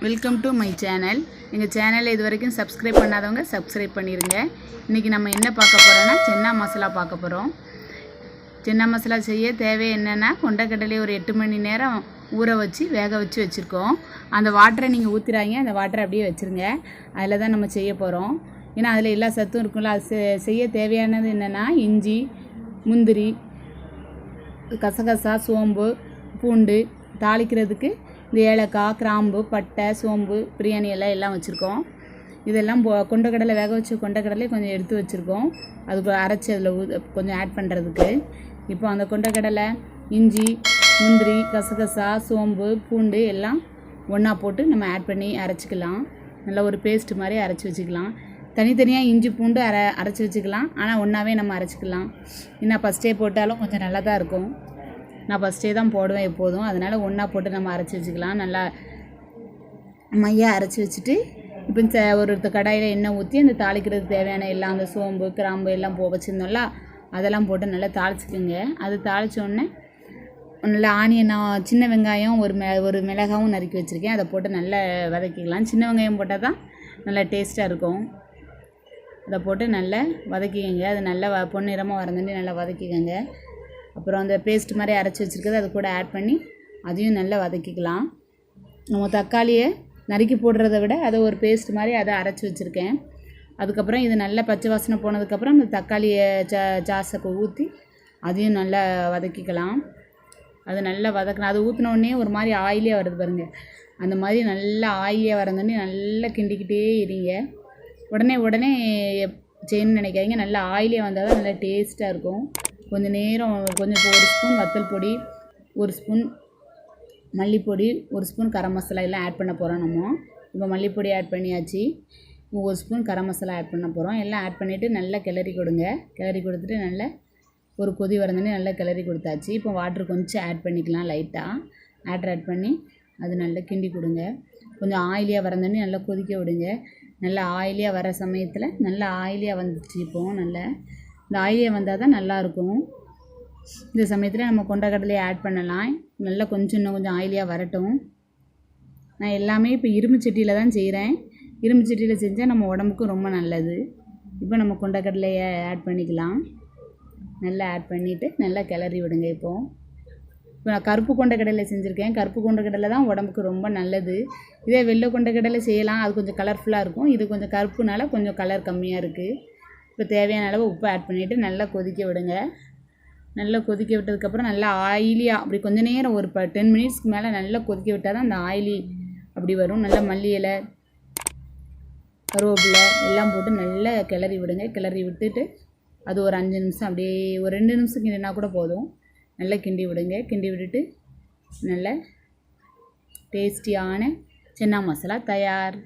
Welcome to my channel எங்கள் சேனலை இது வரைக்கும் சப்ஸ்கிரைப் பண்ணாதவங்க சப்ஸ்கிரைப் பண்ணிடுங்க இன்றைக்கி நம்ம என்ன பார்க்க போகிறோன்னா சென்னா மசாலா பார்க்க போகிறோம் சென்னா மசாலா செய்ய தேவை என்னென்னா கொண்டக்கடலையை ஒரு எட்டு மணி நேரம் ஊற வச்சு வேக வச்சு வச்சுருக்கோம். அந்த வாட்டரை நீங்கள் ஊற்றுறாங்க அந்த வாட்டரை அப்படியே வச்சுருங்க. அதில் தான் நம்ம செய்ய போகிறோம் ஏன்னா அதில் எல்லா சத்தும் இருக்கும்ல. அது செ- செய்ய தேவையானது என்னென்னா இஞ்சி முந்திரி கசகசா சோம்பு பூண்டு தாளிக்கிறதுக்கு இந்த ஏலக்காய் கிராம்பு பட்டை சோம்பு பிரியாணி எல்லாம் எல்லாம் வச்சுருக்கோம். இதெல்லாம் கொண்டக்கடலை வேக வச்சு கொண்டக்கடலை கொஞ்சம் எடுத்து வச்சுருக்கோம். அதுக்கு அரைச்சி அதில் கொஞ்சம் ஆட் பண்ணுறதுக்கு இப்போ அந்த கொண்டக்கடலை இஞ்சி முந்திரி கசகசா சோம்பு பூண்டு எல்லாம் ஒன்றா போட்டு நம்ம ஆட் பண்ணி அரைச்சிக்கலாம். நல்லா ஒரு பேஸ்ட் மாதிரி அரைச்சி வச்சுக்கலாம். தனித்தனியாக இஞ்சி பூண்டு அரை அரைச்சி வச்சுக்கலாம். ஆனால் ஒன்றாவே நம்ம அரைச்சிக்கலாம். என்ன ஃபஸ்ட்டே போட்டாலும் கொஞ்சம் நல்லா தான் இருக்கும். நான் ஃபஸ்ட்டே தான் போடுவேன் எப்போதும். அதனால் ஒன்றா போட்டு நம்ம அரைச்சி வச்சுக்கலாம். நல்லா மையாக அரைச்சி வச்சுட்டு இப்போ இந்த ஒரு கடாயில் எண்ணெய் ஊற்றி அந்த தாளிக்கிறதுக்கு தேவையான எல்லாம் அந்த சோம்பு கிராம்பு எல்லாம் போ வச்சுருந்தோம்ல அதெல்லாம் போட்டு நல்லா தாளிச்சுக்குங்க. அது தாளிச்ச உடனே நல்லா ஆனியனாக சின்ன வெங்காயம் ஒரு மெ ஒரு மிளகாவும் நறுக்கி வச்சுருக்கேன். அதை போட்டு நல்லா வதக்கிக்கலாம். சின்ன வெங்காயம் போட்டால் தான் நல்லா டேஸ்ட்டாக இருக்கும். அதை போட்டு நல்லா வதக்கிக்கோங்க. அது நல்லா வ பொன்னிறமாக வரந்துட்டு நல்லா வதக்கிக்கோங்க. அப்புறம் அந்த பேஸ்ட் மாதிரி அரைச்சி வச்சுருக்கிறது அது கூட ஆட் பண்ணி அதையும் நல்லா வதக்கிக்கலாம். நம்ம தக்காளியை நறுக்கி போடுறத விட அதை ஒரு பேஸ்ட் மாதிரி அதை அரைச்சி வச்சுருக்கேன். அதுக்கப்புறம் இது நல்லா பச்சை வாசனை போனதுக்கப்புறம் அந்த தக்காளியை சா ஜாஸை ஊற்றி அதையும் நல்லா வதக்கிக்கலாம். அது நல்லா வதக்கணும் அது ஊற்றினோடனே ஒரு மாதிரி ஆயிலே வருது பாருங்கள் அந்த மாதிரி நல்லா ஆயிலே வரந்தோடனே நல்லா கிண்டிக்கிட்டே இருங்க. உடனே உடனே செய்யணும்னு நினைக்காதீங்க. நல்லா ஆயிலே வந்தால் தான் நல்லா டேஸ்ட்டாக இருக்கும். கொஞ்சம் நேரம் கொஞ்சம் ஒரு ஸ்பூன் வத்தல் பொடி ஒரு ஸ்பூன் மல்லிப்பொடி ஒரு ஸ்பூன் கரம் மசாலா எல்லாம் ஆட் பண்ண போகிறோம் நம்ம. இப்போ மல்லிப்பொடி ஆட் பண்ணியாச்சு. ஒரு ஸ்பூன் கரம் மசாலா ஆட் பண்ண போகிறோம் எல்லாம் ஆட் பண்ணிவிட்டு நல்லா கிளறி கொடுங்க. கிளறி கொடுத்துட்டு நல்லா ஒரு கொதி வரந்தோடனே நல்லா கிளறி கொடுத்தாச்சு. இப்போ வாட்டர் கொஞ்சம் ஆட் பண்ணிக்கலாம் லைட்டாக ஆட்ரு ஆட் பண்ணி அது நல்லா கிண்டி கொடுங்க. கொஞ்சம் ஆயிலியாக வரந்தோடனே நல்லா கொதிக்க விடுங்க. நல்லா ஆயிலியாக வர சமயத்தில் நல்லா ஆயிலியாக வந்துச்சு இப்போ. நல்லா இந்த ஆயிலே வந்தால் தான் நல்லாயிருக்கும் இந்த சமயத்தில் நம்ம கொண்டக்கடலையை ஆட் பண்ணலாம். நல்லா கொஞ்சம் இன்னும் கொஞ்சம் ஆயிலியாக வரட்டும். நான் எல்லாமே இப்போ இரும்பு சட்டியில் தான் செய்கிறேன் இரும்பு சட்டியில் செஞ்சால் நம்ம உடம்புக்கும் ரொம்ப நல்லது. இப்போ நம்ம கொண்டக்கடலையை ஆட் பண்ணிக்கலாம். நல்லா ஆட் பண்ணிவிட்டு நல்லா கிளறி விடுங்க இப்போது இப்போ நான் கருப்பு கொண்டக்கடலை செஞ்சுருக்கேன். கருப்பு கொண்டக்கடலை தான் உடம்புக்கு ரொம்ப நல்லது. இதே வெள்ளை கொண்டக்கடலை செய்யலாம். அது கொஞ்சம் கலர்ஃபுல்லாக இருக்கும். இது கொஞ்சம் கருப்புனால கொஞ்சம் கலர் கம்மியாக இருக்குது இப்போ தேவையான அளவு உப்பு ஆட் பண்ணிவிட்டு நல்லா கொதிக்க விடுங்க. நல்லா கொதிக்க விட்டதுக்கப்புறம் நல்லா ஆயிலியாக அப்படி கொஞ்ச நேரம் ஒரு ப டென் மினிட்ஸ்க்கு மேலே நல்லா கொதிக்க விட்டால் தான் அந்த ஆயிலி அப்படி வரும். நல்லா மல்லி இலை கருவேப்பிலை எல்லாம் போட்டு நல்லா கிளறி விடுங்க. கிளறி விட்டுட்டு அது ஒரு அஞ்சு நிமிஷம் அப்படியே ஒரு ரெண்டு நிமிஷம் கிண்டினா கூட போதும். நல்லா கிண்டி விடுங்க. கிண்டி விட்டுட்டு நல்ல டேஸ்டியான சென்னா மசாலா தயார்.